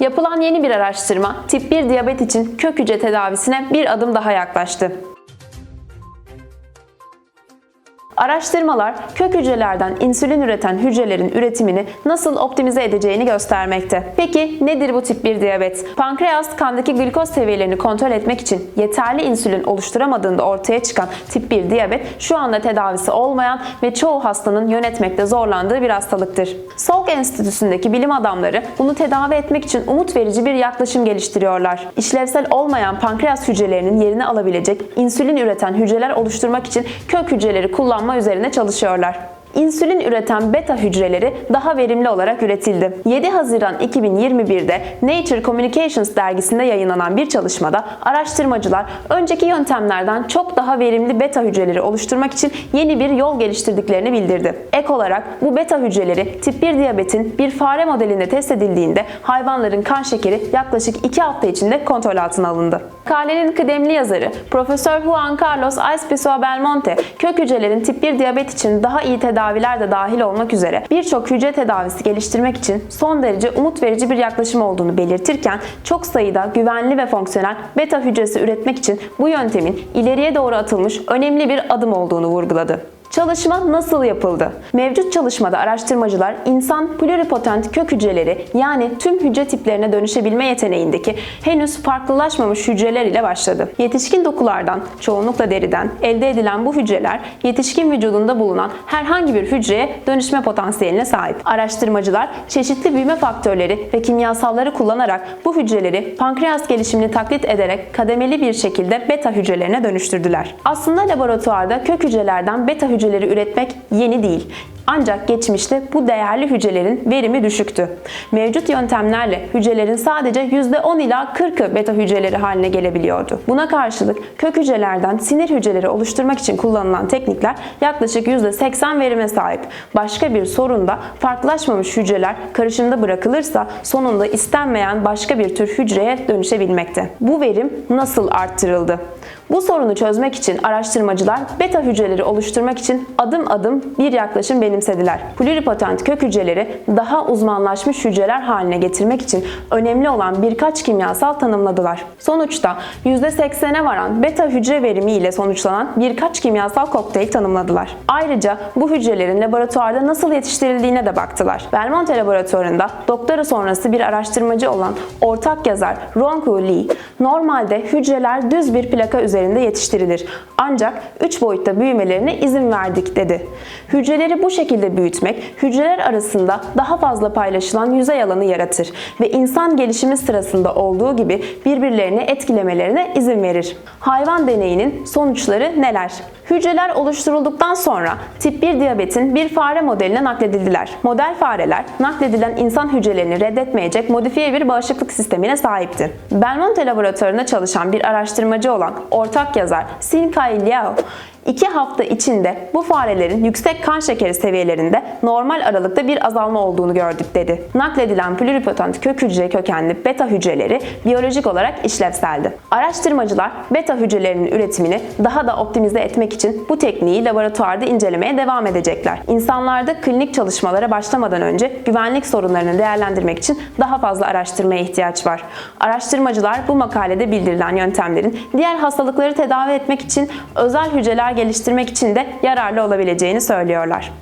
Yapılan yeni bir araştırma tip 1 diyabet için kök hücre tedavisine bir adım daha yaklaştı. Araştırmalar kök hücrelerden insülin üreten hücrelerin üretimini nasıl optimize edeceğini göstermekte. Peki nedir bu tip 1 diyabet? Pankreas kandaki glikoz seviyelerini kontrol etmek için yeterli insülin oluşturamadığında ortaya çıkan tip 1 diyabet şu anda tedavisi olmayan ve çoğu hastanın yönetmekte zorlandığı bir hastalıktır. Salk Enstitüsü'ndeki bilim adamları bunu tedavi etmek için umut verici bir yaklaşım geliştiriyorlar. İşlevsel olmayan pankreas hücrelerinin yerini alabilecek insülin üreten hücreler oluşturmak için kök hücreleri kullanma üzerine çalışıyorlar. İnsülin üreten beta hücreleri daha verimli olarak üretildi. 7 Haziran 2021'de Nature Communications dergisinde yayınlanan bir çalışmada araştırmacılar önceki yöntemlerden çok daha verimli beta hücreleri oluşturmak için yeni bir yol geliştirdiklerini bildirdi. Ek olarak bu beta hücreleri tip 1 diyabetin bir fare modelinde test edildiğinde hayvanların kan şekeri yaklaşık 2 hafta içinde kontrol altına alındı. Makalenin kıdemli yazarı Profesör Juan Carlos Aispisoa Belmonte, kök hücrelerin tip 1 diyabet için daha iyi tedaviler de dahil olmak üzere birçok hücre tedavisi geliştirmek için son derece umut verici bir yaklaşım olduğunu belirtirken çok sayıda güvenli ve fonksiyonel beta hücresi üretmek için bu yöntemin ileriye doğru atılmış önemli bir adım olduğunu vurguladı. Çalışma nasıl yapıldı? Mevcut çalışmada araştırmacılar insan pluripotent kök hücreleri yani tüm hücre tiplerine dönüşebilme yeteneğindeki henüz farklılaşmamış hücreler ile başladı. Yetişkin dokulardan, çoğunlukla deriden elde edilen bu hücreler yetişkin vücudunda bulunan herhangi bir hücreye dönüşme potansiyeline sahip. Araştırmacılar çeşitli büyüme faktörleri ve kimyasalları kullanarak bu hücreleri pankreas gelişimini taklit ederek kademeli bir şekilde beta hücrelerine dönüştürdüler. Aslında laboratuvarda kök hücrelerden beta hücreleri üretmek yeni değil. Ancak geçmişte bu değerli hücrelerin verimi düşüktü. Mevcut yöntemlerle hücrelerin sadece %10 ila 40'ı beta hücreleri haline gelebiliyordu. Buna karşılık kök hücrelerden sinir hücreleri oluşturmak için kullanılan teknikler yaklaşık %80 verime sahip. Başka bir sorun da farklılaşmamış hücreler karışımda bırakılırsa sonunda istenmeyen başka bir tür hücreye dönüşebilmekte. Bu verim nasıl arttırıldı? Bu sorunu çözmek için araştırmacılar beta hücreleri oluşturmak için adım adım bir yaklaşım benimsediler. Pluripotent kök hücreleri daha uzmanlaşmış hücreler haline getirmek için önemli olan birkaç kimyasal tanımladılar. Sonuçta %80'e varan beta hücre verimi ile sonuçlanan birkaç kimyasal kokteyl tanımladılar. Ayrıca bu hücrelerin laboratuvarda nasıl yetiştirildiğine de baktılar. Belmonte laboratuvarında doktora sonrası bir araştırmacı olan ortak yazar Ronku Lee, normalde hücreler düz bir plaka üzerinde yetiştirilir. Ancak 3 boyutta büyümelerine izin verdik dedi. Hücreleri bu şekilde büyütmek hücreler arasında daha fazla paylaşılan yüzey alanı yaratır ve insan gelişimi sırasında olduğu gibi birbirlerini etkilemelerine izin verir. Hayvan deneyinin sonuçları neler? Hücreler oluşturulduktan sonra tip 1 diyabetin bir fare modeline nakledildiler. Model fareler nakledilen insan hücrelerini reddetmeyecek modifiye bir bağışıklık sistemine sahipti. Belmonte laboratuvarında çalışan bir araştırmacı olan ortak yazar Sin Kai Liao, 2 hafta içinde bu farelerin yüksek kan şekeri seviyelerinde normal aralıkta bir azalma olduğunu gördük dedi. Nakledilen pluripotent kök hücre kökenli beta hücreleri biyolojik olarak işlevseldi. Araştırmacılar beta hücrelerinin üretimini daha da optimize etmek için bu tekniği laboratuvarda incelemeye devam edecekler. İnsanlarda klinik çalışmalara başlamadan önce güvenlik sorunlarını değerlendirmek için daha fazla araştırmaya ihtiyaç var. Araştırmacılar bu makalede bildirilen yöntemlerin diğer hastalıkları tedavi etmek için özel hücreler geliştirmek için de yararlı olabileceğini söylüyorlar.